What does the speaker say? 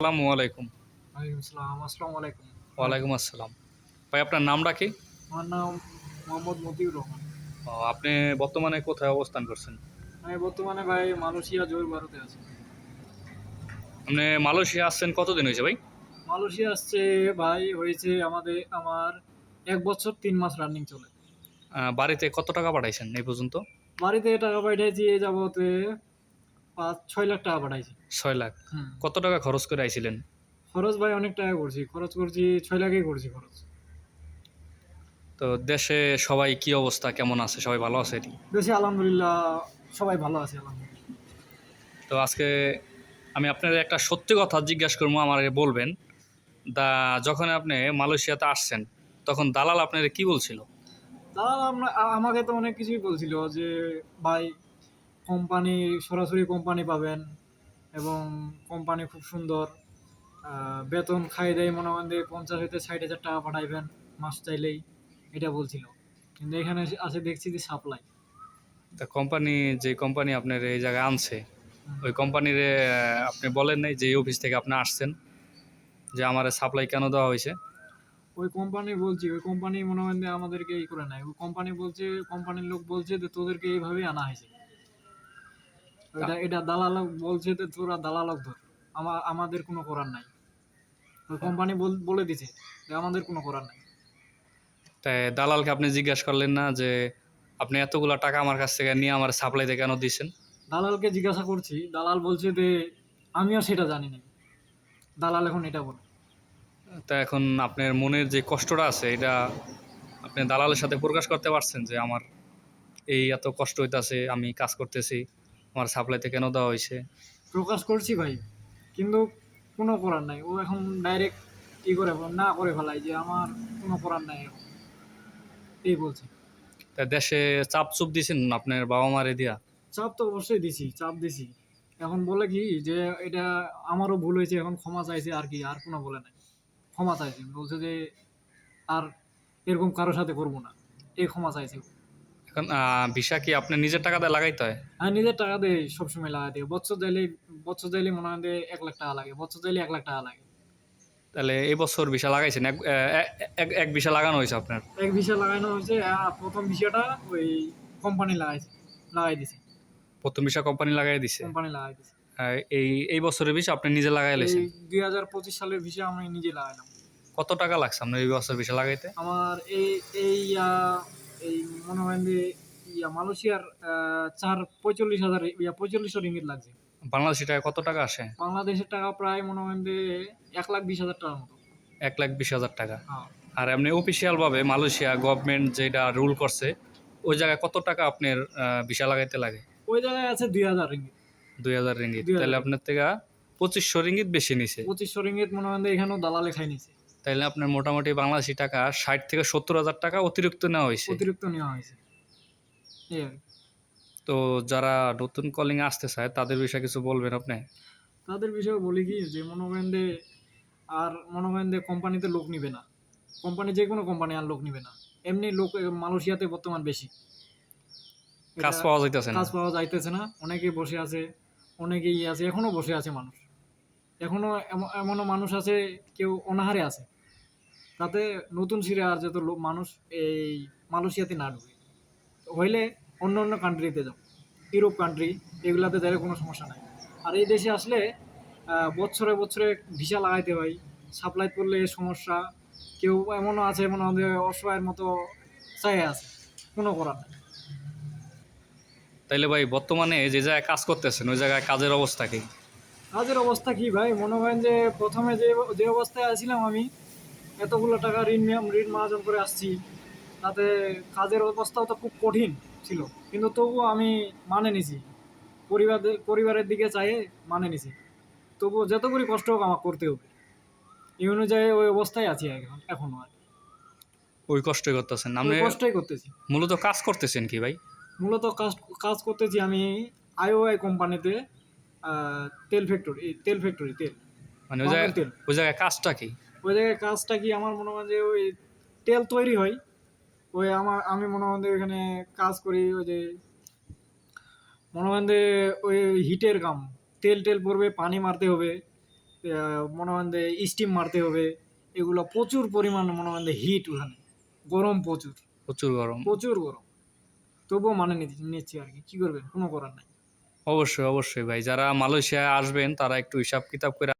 আসসালামু আলাইকুম। আসসালাম আসসালামু আলাইকুম। ওয়ালাইকুম আসসালাম। ভাই আপনার নামটা কি? আমার নাম মোহাম্মদ মতিউর রহমান। আপনি বর্তমানে কোথায় অবস্থান করছেন? আমি বর্তমানে ভাই মালয়েশিয়া জোর ভারতে আছি। আপনি মালয়েশিয়া আসছেন কতদিন হয়েছে ভাই? মালয়েশিয়া আসছে ভাই হয়েছে আমাদের আমার এক বছর তিন মাস রানিং চলে। বাড়িতে কত টাকা পাঠাইছেন এই পর্যন্ত? বাড়িতে টাকা পাঠাইছি এ যাবতে পাঁচ ছয় লাখ টাকা পাঠাইছি। ছয় লাখ? হুম। কত টাকা খরচ করে আইছিলেন? খরচ ভাই অনেক টাকা করছি খরচ করছি ছয় লাখই করছি খরচ। তো দেশে সবাই কি অবস্থা কেমন আছে? সবাই ভালো আছে? বেশি আলহামদুলিল্লাহ সবাই ভালো আছে আলহামদুলিল্লাহ। তো আজকে আমি আপনার একটা সত্যি কথা জিজ্ঞাসা করব আমার বলবেন। দা যখন আপনি মালয়েশিয়াতে আসছেন তখন দালাল আপনার কি বলছিল? দালাল আমরা আমাকে তো অনেক কিছুই বলছিল যে ভাই কোম্পানি সরাসরি কোম্পানি পাবেন এবং কোম্পানি খুব সুন্দর। বেতন খাই দেয় মনে করেন যে পঞ্চাশ হইতে ষাট হাজার টাকা পাঠাইবেন মাস চাইলেই এটা বলছিল। কিন্তু এখানে আসে দেখছি যে সাপ্লাই তা কোম্পানি যে কোম্পানি আপনার এই জায়গায় আনছে ওই কোম্পানির আপনি বলেন নাই যে এই অফিস থেকে আপনি আসছেন যে আমার সাপ্লাই কেন দেওয়া হয়েছে? ওই কোম্পানি বলছি ওই কোম্পানি মনে করেন যে আমাদেরকে এই করে নাই। ওই কোম্পানি বলছে কোম্পানির লোক বলছে যে তোদেরকে এইভাবেই আনা হয়েছে। এটা এটা দালালক বলছে যে তোরা দালালক ধর। আমা- আমাদের কোনো করার নাই। ওই কোম্পানি বলে দিছে যে আমাদের কোনো করার নাই। তাই দালালকে আপনি জিজ্ঞাসা করলেন না যে আপনি এতগুলো টাকা আমার কাছ থেকে নিয়ে আমার সাপ্লাইতে কেন দিচ্ছেন দালালকে জিজ্ঞাসা করছি দালাল বলছে যে আমিও সেটা জানি না দালাল এখন এটা বলে। তা এখন আপনার মনের যে কষ্টটা আছে এটা আপনি দালালের সাথে প্রকাশ করতে পারছেন যে আমার এই এত কষ্ট হইতাছে আমি কাজ করতেছি। আমার সাপ্লাইতে কেন দেওয়া হয়েছে? প্রকাশ করছি ভাই কিন্তু কোনো করার নাই। ও এখন ডাইরেক্ট ই করে না করে ফেলাই যে আমার কোনো করার নাই এখন। এই বলছে। তা দেশে চাপ চুপ দিয়েছেন আপনার বাবা মারে দিয়া? চাপ তো অবশ্যই দিছি চাপ দিছি। এখন বলে কি যে এটা আমারও ভুল হয়েছে এখন ক্ষমা চাইছে আর কি আর কোনো বলে নাই। ক্ষমা চাইছে বলছে যে আর এরকম কারোর সাথে করব না। এই ক্ষমা চাইছে। ভিসা কি আপনি নিজের টাকা দিয়ে লাগাইতে হয়? আর নিজের টাকা দিয়ে সবসময় লাগাই দিই। বছর দিলে বছর দিলে মনে হয় এক লাখ টাকা লাগে বছর দিলে এক লাখ টাকা লাগে। তাহলে এই বছর ভিসা লাগাইছেন? এক এক ভিসা লাগানো হয়েছে আপনার? এক ভিসা লাগানো হয়েছে প্রথম ভিসাটা ওই কোম্পানি লাগাইছে লাগাই দিছে। প্রথম ভিসা কোম্পানি লাগাই দিছে? কোম্পানি লাগাই দিছে। এই এই বছরের ভিসা আপনি নিজে লাগাই লেছেন? এই দুই হাজার পঁচিশ সালের ভিসা আমি নিজে লাগাইলাম। কত টাকা লাগছে আপনার এই বছর ভিসা লাগাইতে? আমার এই এই এই মনে হয় যে ইয়া মালয়েশিয়ার চার পঁয়তাল্লিশ হাজার ইয়া পঁয়তাল্লিশশো রিঙ্গিত লাগছে। বাংলাদেশি টাকা কত টাকা আসে? বাংলাদেশের টাকা প্রায় মনে হয় যে এক লাখ বিশ হাজার টাকার মতো। এক লাখ বিশ হাজার টাকা। হ্যাঁ। আর এমনি অফিসিয়ালভাবে মালয়েশিয়া গভর্নমেন্ট যেটা রুল করছে ওই জায়গায় কত টাকা আপনার ভিসা লাগাইতে লাগে? ওই জায়গায় আছে দুই হাজার রিঙ্গিত। দুই হাজার রিঙ্গিত। তাহলে আপনার থেকে পঁচিশশো রিঙ্গিত বেশি নিছে। পঁচিশশো রিঙ্গিত মনে হয় এখানেও দালালে খাই নিছে। তাহলে আপনার মোটামুটি বাংলাদেশি টাকা ষাট থেকে সত্তর হাজার টাকা অতিরিক্ত নেওয়া হয়েছে। অতিরিক্ত নেওয়া হয়েছে। তো যারা নতুন কলিং আসতে চায় তাদের বিষয়ে কিছু বলবেন আপনি? তাদের বিষয়ে বলি কি যে মনে করেন যে আর মনে করেন যে কোম্পানিতে লোক নিবে না। কোম্পানি যে কোনো কোম্পানি আর লোক নিবে না। এমনি লোক মালয়েশিয়াতে বর্তমান বেশি। কাজ পাওয়া যাইতেছে না। কাজ পাওয়া যাইতেছে না। অনেকেই বসে আছে অনেকেই আছে এখনও বসে আছে মানুষ। এখনও এম- এমনও মানুষ আছে, কেউ অনাহারে আছে। তাতে নতুন সিরে আর যত মানুষ এই মালয়েশিয়াতে না ঢুকে। হইলে অন্য অন্য কান্ট্রিতে যাও। ইউরোপ কান্ট্রি এগুলাতে যাইলে কোনো সমস্যা নাই। আর এই দেশে আসলে বছরে বছরে ভিসা লাগাইতে হয়। সাপ্লাই করলে সমস্যা। কেউ এমনও আছে এমন আমাদের অসহায়ের মতো চাই আছে। কোনো করার নাই। তাইলে ভাই, বর্তমানে যে জায়গায় কাজ করতেছেন, ওই জায়গায় কাজের অবস্থা কি? কাজের অবস্থা কি ভাই? মনে করেন যে প্রথমে যে যে অবস্থায় আছিলাম আমি এতগুলো টাকা ঋণ ঋণ মহাজন করে আসছি। তাতে কাজের অবস্থাও তো খুব কঠিন ছিল। কিন্তু তবুও আমি মানে নিছি। পরিবার পরিবারের দিকে চাইয়ে মানে নিছি। তবুও যত করে কষ্ট হোক আমার করতে হবে। এই অনুযায়ী ওই অবস্থায় আছি এখন এখনও আর কি। ওই কষ্টই করতেছেন। আমি কষ্টই করতেছি। মূলত কাজ করতেছেন কি ভাই? মূলত কাজ কাজ করতেছি আমি আইওআই কোম্পানিতে। তেল ফ্যাক্টরি তেল ফ্যাক্টরি তেল। মানে ওই জায়গায় ওই জায়গায় কাজটা কি? ওই জায়গায় কাজটা কি? আমার মনে হয় যে ওই তেল তৈরি হয়। ওই আমার আমি মনে হয় যে ওখানে কাজ করি ওই যে মনে হয় যে ওই হিটের কাম তেল টেল পড়বে পানি মারতে হবে। মনে হয় যে স্টিম মারতে হবে। এগুলো প্রচুর পরিমাণ মনে হয় হিট ওখানে। গরম প্রচুর। প্রচুর গরম। প্রচুর গরম। তবুও মানে নিচ্ছি আর কি। কী করবেন? কোনো করার নাই। অবশ্যই অবশ্যই ভাই। যারা মালয়েশিয়ায় আসবেন তারা একটু হিসাব কিতাব করে